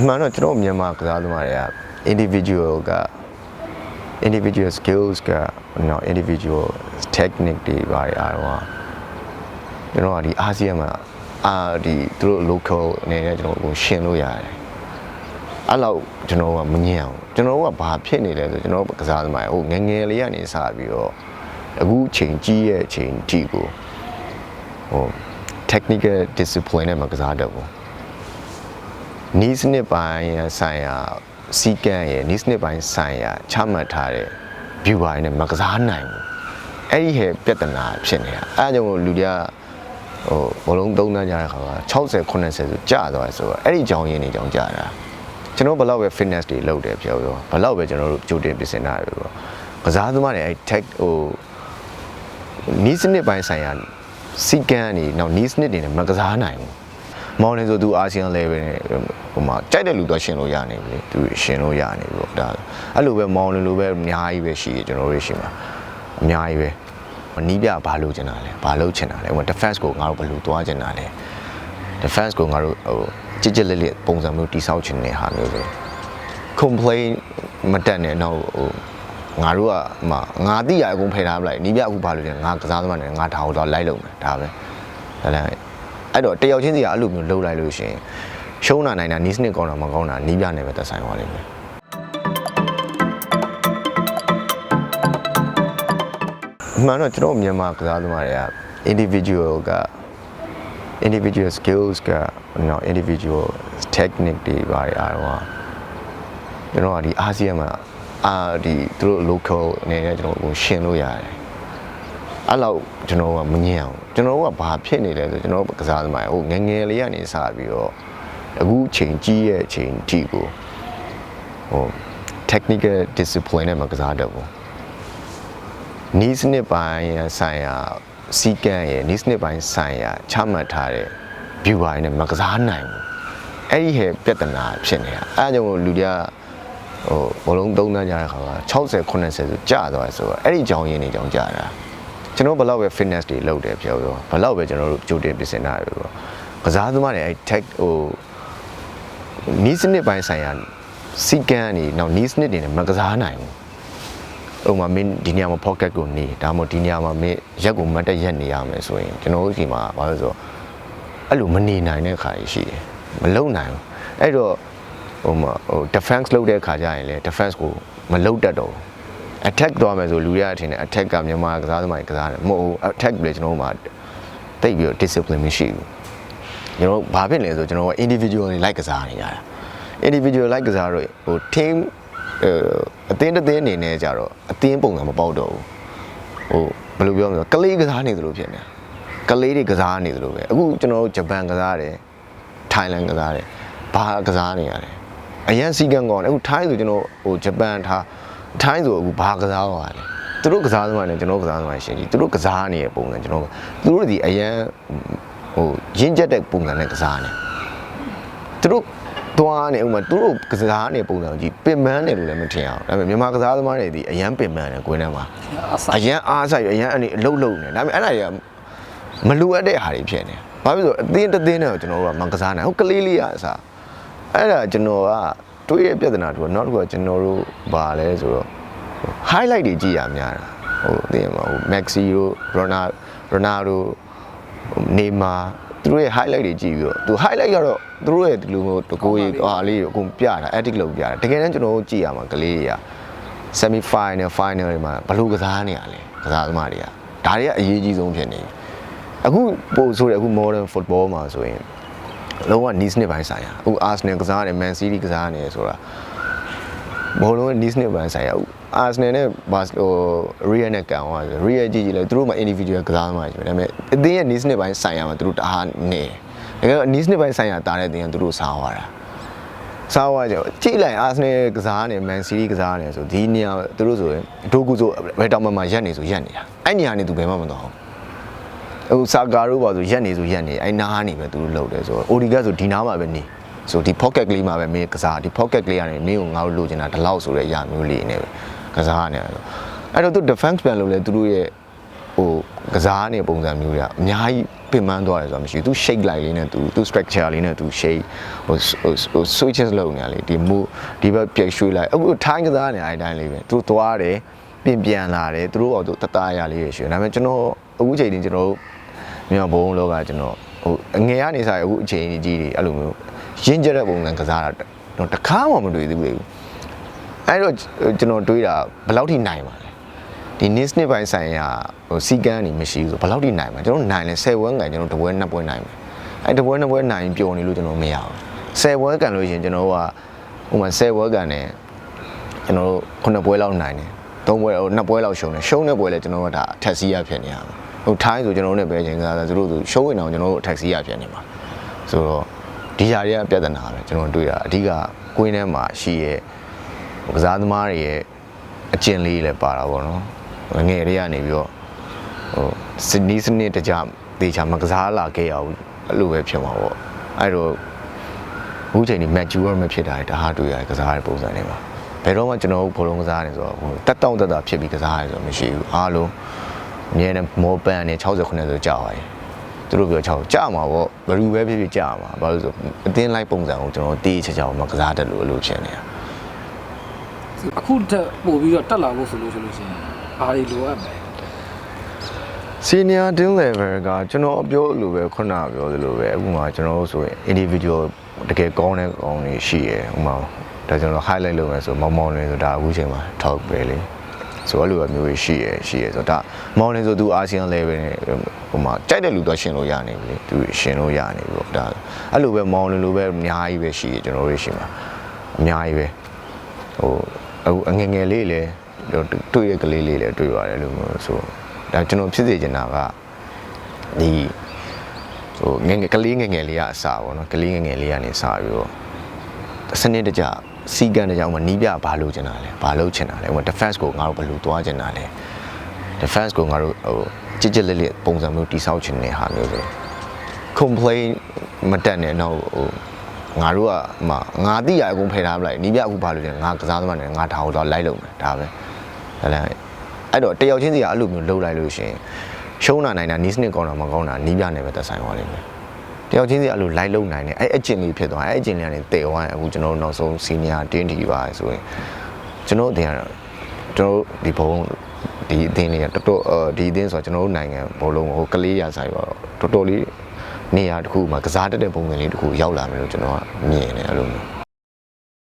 အမှန်တော့ကျွန်တော်မြန်မာကစားသမားတွေက individual က individual skills က no individual technique တွေပါရအားတော့ကျွန်တော်ကဒီအာဆီယံမှာအာဒီသူတို့ local အနေနဲ့ကျွန်တော်ကိုရှင်းလို့ရတယ်အဲ့လောက်ကျွန်တော်ကမငြင်းအောင်ကျွန်တော်ကဘာဖြစ်နေလဲဆိုကျွန်တော်ကစားသမားဟိုငယ်ငယ်လေးကနေစပြီးတော့အခုချိန်ကြီးရဲ့ချိန်ကြီးကိုဟို technical discipline နဲ့မကစားတတ်ဘူး နီးစနစ်ပိုင်းဆိုင်ရာစီကံရဲ့နီးစနစ်ပိုင်းဆိုင်ရာချမှတ်ထားတဲ့ view ပိုင်းနဲ့မကစားနိုင်ဘူးအဲ့ဒီဟဲ့ပြဿနာဖြစ်နေတာအဲ့ဒါကြောင့်မို့လူတွေကဟိုဘလုံးသုံးတန်းကြတဲ့ခါက60 80ဆိုကြာသွားတယ်ဆိုတော့အဲ့ဒီကြောင်းရင်းနေကြောင်းကြာတာကျွန်တော်ဘယ်လောက်ပဲ fitness တွေလုပ်တယ်ပြောပြောဘယ်လောက်ပဲကျွန်တော်တို့ကြိုတင်ပြင်ဆင်တာပဲပြောကစားသမားတွေအဲ့ tech ဟိုနီးစနစ်ပိုင်းဆိုင်ရာစီကံနေနောက်နီးစနစ်တွေနဲ့မကစားနိုင်ဘူး မောင်နေဆိုသူအာဆီယံ level နဲ့ဟိုမှာကြိုက်တဲ့လူတော့ရှင်လို့ရနေပြီလေသူရှင်လို့ရနေပြီပေါ့ဒါအဲ့လိုပဲမောင်နေလိုပဲအများကြီးပဲရှိရကျွန်တော်တို့ရှိမှာအများကြီးပဲနီးပြဘာလို့ချင်တာလဲဘာလို့ချင်တာလဲဟို defense ကိုငါတို့ဘယ်လိုသွားချင်တာလဲ defense ကိုငါတို့ဟိုကြစ်ကြစ်လက်လက်ပုံစံမျိုးတိဆောက်ချင်တဲ့ဟာမျိုးပဲ complain မတက်နဲ့တော့ဟိုငါတို့ကဟိုငါတိရအကုန်ဖယ်ထားပလိုက်နီးပြအခုဘာလို့လဲငါကစားသမားနဲ့ငါဒါကိုတော့လိုက်လုံးမယ်ဒါပဲဒါလည်း အဲ့တော့တယောက်ချင်းစီကအဲ့လိုမျိုးလှုပ်လိုက်လို့ရှိရင်ရှုံးလာနိုင်တာနီးစနစ်ကောင်းတာမကောင်းတာနီးပြနဲ့ပဲသက်ဆိုင်သွားလိမ့်မယ်အမှန်တော့ကျွန်တော်မြန်မာကစားသမားတွေက individual က individual skills က no individual technique တွေပါရအားတော့ကျွန်တော်ကဒီအာဆီယံမှာအာဒီသူတို့ local အနေနဲ့ကျွန်တော်ကိုရှင်းလို့ရတယ်အဲ့လောက်ကျွန်တော်ကမငြင်းအောင် ကျွန်တော်ကဘာဖြစ်နေလဲဆိုကျွန်တော်ကစားသမားဟိုငယ်ငယ်လေးကနေစပြီးတော့အခုချိန်ကြီးရဲ့ချိန်ကြီးကိုဟို technical discipline နဲ့မကစားတတ်ဘူးနီးစနစ်ပိုင်းဆိုင်ရာစီကံရဲ့နီးစနစ်ပိုင်းဆိုင်ရာချမှတ်ထားတဲ့ view ပိုင်းနဲ့မကစားနိုင်ဘူးအဲ့ဒီဟဲ့ပြဿနာဖြစ်နေတာအဲ့ဒါကြောင့်မို့လူတွေကဟိုဘလုံးသုံးတန်းကြတဲ့ခါက60 80ဆိုကြာသွားတယ်ဆိုတော့အဲ့ဒီကြောင်းရင်းနေကြောင်းကြာတာ ကျွန်တော်ဘယ်လောက်ပဲ fitness တွေလုပ်တယ်ပြောပြောဘယ်လောက်ပဲကျွန်တော်တို့ကြိုတင်ပြင်ဆင်တာပဲပြောကစားသမားတွေအဲ့ tech ဟိုနီးစနစ်ပိုင်းဆိုင်ရာစီကံနေနောက်နီးစနစ်တွေနဲ့မကစားနိုင်ဘူးဥပမာမင်းဒီနေရာမှာ pocket ကိုနေဒါမှမဟုတ်ဒီနေရာမှာမင်းရက်ကိုမတ်တက်ရက်နေရမယ်ဆိုရင်ကျွန်တော်တို့ဒီမှာဘာလို့လဲဆိုတော့အဲ့လိုမနေနိုင်တဲ့ခါကြီးရှိတယ်မလုံနိုင်ဘူးအဲ့တော့ဟိုမှာဟို defense လုပ်တဲ့ခါကျရင်လေ defense ကိုမလုံတတ်တော့ဘူး attack သွားမယ်ဆိုလူတွေကအထင်တယ် attack ကမြန်မာကစားသမားတွေကစားတယ်မဟုတ်ဘူး attack ပဲကျွန်တော်တို့မှာတိတ်ပြီးတော့ discipline မရှိဘူးကျွန်တော်တို့ဘာဖြစ်လဲဆိုကျွန်တော်က individual တွေ like ကစားနေကြတာ individual like ကစားတော့ဟို team အတင်းတစ်တင်းအနေနဲ့ကြတော့အတင်းပုံစံမပေါက်တော့ဘူးဟိုဘယ်လိုပြောမလဲကလေးကစားနေသလိုဖြစ်နေကလေးတွေကစားနေသလိုပဲအခုကျွန်တော်တို့ဂျပန်ကစားတယ်ထိုင်းလန်ကစားတယ်ဘာကစားနေရတယ်အရန်စီကံကောင်းတယ်အခုထိုင်းဆိုကျွန်တော်ဟိုဂျပန်ထား ထိုင်းဆိုအခုဘာကစားသွားလဲသူတို့ကစားသမားနဲ့ကျွန်တော်ကစားသမားရှင်ကြီးသူတို့ကစားနေတဲ့ပုံစံကျွန်တော်သူတို့ဒီအရန်ဟိုရင့်ကျက်တဲ့ပုံစံနဲ့ကစားနေသူတို့သွားနေဥမာသူတို့ကစားနေပုံစံကြီးပင်ပန်းတယ်လို့လည်းမထင်အောင်ဒါပေမဲ့မြန်မာကစားသမားတွေဒီအရန်ပင်ပန်းတယ်ကိုင်းထဲမှာအရန်အားဆိုင်အရန်အနေအလုတ်လုတ်နေဒါပေမဲ့အဲ့ဒါတွေကမလိုအပ်တဲ့ဟာတွေဖြစ်နေဘာဖြစ်လို့အသင်းတစ်သင်းနဲ့ကျွန်တော်တို့ကမကစားနိုင်ဟုတ်ကလေးလေးရအစားအဲ့ဒါကျွန်တော်က တွေးရပြဿနာတူတော့နောက်တစ်ခုကကျွန်တော်တို့ဘာလဲဆိုတော့ highlight တွေကြည့်ရများတာဟိုသိရမှာဟို Maxi တို့ Ronaldo Ronaldo နေမာသူတို့ရဲ့ highlight တွေကြည့်ပြီးတော့သူ highlight ကတော့သူတို့ရဲ့ဒီလိုမျိုးတကိုးကြီးဟာလေးကိုအကုန်ပြတာ edit လုပ်ပြတာတကယ်တမ်းကျွန်တော်တို့ကြည့်ရမှာကလေးတွေက semi final final တွေမှာဘယ်လိုကစားနေရလဲကစားသမားတွေကဒါတွေကအရေးကြီးဆုံးဖြစ်နေအခုပို့ဆိုရအခု modern football မှာဆိုရင် လုံးဝ niche နှစ်ပိုင်းဆိုင်ရာအခု Arsenal ကစားတယ် Man City ကစားနေတယ်ဆိုတာဘောလုံးရဲ့ niche နှစ်ပိုင်းဆိုင်ရာအခု Arsenal နဲ့ဘာဟို Real နဲ့ကန်သွားတယ် Real ကြည့်ကြည့်လိုက်သူတို့မှာ individual ကစားသမားကြီးပဲဒါပေမဲ့အသင်းရဲ့ niche နှစ်ပိုင်းဆိုင်ရာမှာသူတို့တအားနေတကယ်တော့ niche နှစ်ပိုင်းဆိုင်ရာတားတဲ့အသင်းကသူတို့စားသွားတာစားဝါကြောကြည့်လိုက်အာဆနယ်ကစားနေမန်စီးတီးကစားနေဆိုဒီနေရာသူတို့ဆိုရင်ဒိုကူဆိုဘယ်တောင်မှမရက်နေဆိုရက်နေတာအဲ့နေရာနေသူဘယ်မှမတော့ဘူး ဟိုစာကာတို့ပါဆိုရက်နေဆိုရက်နေအဲ့နားနေပဲသူတို့လှုပ်တယ်ဆိုတော့အိုဒီကဆိုဒီနားမှာပဲနေဆိုဒီ pocket ကလေးမှာပဲမင်းကစားဒီ pocket ကလေးကနေမင်းကိုငါတို့လိုချင်တာဒီလောက်ဆိုတဲ့အရာမျိုးလေးနေပဲကစားနေတယ်အဲ့တော့သူ defense plan လို့လဲသူတို့ရဲ့ဟိုကစားနေပုံစံမျိုးတွေကအများကြီး ပင်ပန်းသွားတယ်ဆိုတာမရှိဘူး तू shake လိုက်လေးနဲ့ तू तू structure လေးနဲ့ तू shake ဟိုဟိုဟို switches လုပ်နေရလေဒီ move ဒီဘက်ပြည့်ရွှေ့လိုက်အခုထိုင်းကစားနေအဲ့တိုင်းလေးပဲ तू သွားတယ်ပြင်ပြန်လာတယ်သူတို့တော့ तू တတရလေးရရှိတယ်ဒါပေမဲ့ကျွန်တော်အခုချိန်ကြီးကျွန်တော်တို့ မြောက်ဘုံလောကကျွန်တော်ဟိုအငယ်ကနေစားရအခုအချိန်ကြီးတွေအဲ့လိုမျိုးရင့်ကျက်တဲ့ပုံစံကစားတာတော့တခါမှမတွေ့သေးဘူးလေအဲ့တော့ကျွန်တော်တွေးတာဘယ်လောက်ထိနိုင်ပါလဲဒီ niche နှစ်ပိုင်းဆိုင်ရာဟိုစီကန်းနေမရှိဘူးဆိုဘယ်လောက်ထိနိုင်မှာကျွန်တော်နိုင်လဲ10ဝန်းကန်ကျွန်တော်တပွဲနှစ်ပွဲနိုင်မယ်အဲတပွဲနှစ်ပွဲနိုင်ပျော်နေလို့ကျွန်တော်မရဘူး10ဝန်းကန်လို့ရှရင်ကျွန်တော်တို့ကဥပမာ10ဝန်းကန်နဲ့ကျွန်တော်တို့9ပွဲလောက်နိုင်တယ်3ပွဲဟို2ပွဲလောက်ရှုံးတယ်ရှုံးတဲ့ပွဲလဲကျွန်တော်တို့ကဒါအထက်စီးရဖြစ်နေရမှာ ဟိုထိုင်းဆိုကျွန်တော်တို့နဲ့ပဲချင်းကစားသူတို့ဆိုရှုံးဝင်အောင်ကျွန်တော်တို့အထက်စီးရဖြစ်နေမှာဆိုတော့ဒီຢာတွေကပြဿနာပဲကျွန်တော်တွေ့တာအဓိကကွင်းထဲမှာရှိရဲ့ကစားသမားတွေရဲ့အကျင့်လေးလည်းပါတာပေါ့နော်ငယ်လေးကနေပြီးတော့ဟိုစနီးစနစ်တကြတေချာမကစားလာခဲ့ရဘူးအဲ့လိုပဲဖြစ်မှာပေါ့အဲ့တော့အခုချိန်ဒီ mature မဖြစ်တာတအားတွေ့ရတယ်ကစားတဲ့ပုံစံတွေမှာဘယ်တော့မှကျွန်တော်တို့ဘောလုံးကစားနေဆိုတော့ဟိုတက်တောင့်တက်တာဖြစ်ပြီးကစားရဲဆိုတော့မရှိဘူးအားလုံး အမြဲတမ်းမောပန်နဲ့60ခုနဲ့ဆိုကြာပါတယ်သူတို့ပြော6ကြာမှာပေါ့ဘယ်လူပဲဖြစ်ဖြစ်ကြာမှာဘာလို့လဲဆိုအတင်းလိုက်ပုံစံကိုကျွန်တော်တေးချာချာမကစားတတ်လို့အဲ့လိုဖြစ်နေတာအခုတက်ပို့ပြီးတော့တက်လာဖို့ဆိုလို့ဆိုလို့ရှိရင်ဘာတွေလိုအပ်မလဲ senior team level ကကျွန်တော်ပြောလို့ပဲခုနကပြောသလိုပဲအခုမှကျွန်တော်တို့ဆိုရင် individual တကယ်ကောင်းတဲ့ကောင်းတွေရှိရယ်ဥပမာဒါကျွန်တော် highlight လုပ်မယ်ဆိုမောင်မောင်လင်းဆိုဒါအခုချိန်မှာ talk ပဲလေ ဆိုအဲ့လိုမျိုးတွေရှိရယ်ရှိရယ်ဆိုတော့ဒါမောင်လင်းဆိုသူ ASEAN level နဲ့ဟိုမှာကြိုက်တဲ့လူတော့ရှင်လို့ရနေပြီလေသူရှင်လို့ရနေပြီပေါ့ဒါအဲ့လိုပဲမောင်လင်းလိုပဲအများကြီးပဲရှိရယ်ကျွန်တော်တို့ရှိမှာအများကြီးပဲဟိုအခုအငယ်ငယ်လေးလေတွေ့ရကလေးလေးလည်းတွေ့ရတယ်လို့မျိုးဆိုဒါကျွန်တော်ဖြစ်စေချင်တာကဒီဟိုငယ်ငယ်ကလေးငယ်ငယ်လေးကအစားပေါ့နော်ကလေးငယ်ငယ်လေးကနေစားပြီးတော့စနစ်တကျ စီကံတကြောင်မှာနီးပြဘာလို့ချင်တာလဲဘာလို့ချင်တာလဲဟို defense ကိုငါတို့ဘယ်လိုသွားချင်တာလဲ defense ကိုငါတို့ဟိုကြစ်ကြစ်လေးလေးပုံစံမျိုးတိဆောက်ချင်တဲ့ဟာမျိုးဆို complain မတက်နဲ့တော့ဟိုငါတို့ကမငါတိရအကုန်ဖယ်ထားပလိုက်နီးပြအခုဘာလို့လဲငါကစားသမားနဲ့ငါဒါကိုတော့လိုက်လုပ်မယ်ဒါပဲဒါလည်းအဲ့တော့တယောက်ချင်းစီကအဲ့လိုမျိုးလှုပ်လိုက်လို့ရှိရင်ရှုံးနာနိုင်တာနီးစနစ်ကောင်းတာမကောင်းတာနီးပြနဲ့ပဲသက်ဆိုင်သွားလိမ့်မယ် တယောက်ချင်းစီအဲ့လိုလိုက်လုပ်နိုင်တယ်အဲ့အကျင့်လေးဖြစ်သွားအဲ့အကျင့်လေးကနေတည်သွားရင်အခုကျွန်တော်တို့နောက်ဆုံး senior တင်းတီပါဆိုရင်ကျွန်တော်အတင်ကတော့ကျွန်တော်တို့ဒီဘုံဒီအတင်းလေးကတော်တော်ဒီအတင်းဆိုတော့ကျွန်တော်တို့နိုင်ငံဘောလုံးဟိုကလေးရဆိုင်ပါတော့တော်တော်လေးနေရာတစ်ခုမှာကစားတတ်တဲ့ပုံစံလေးတစ်ခုရောက်လာမယ်လို့ကျွန်တော်ကမြင်တယ်အဲ့လိုမျိုး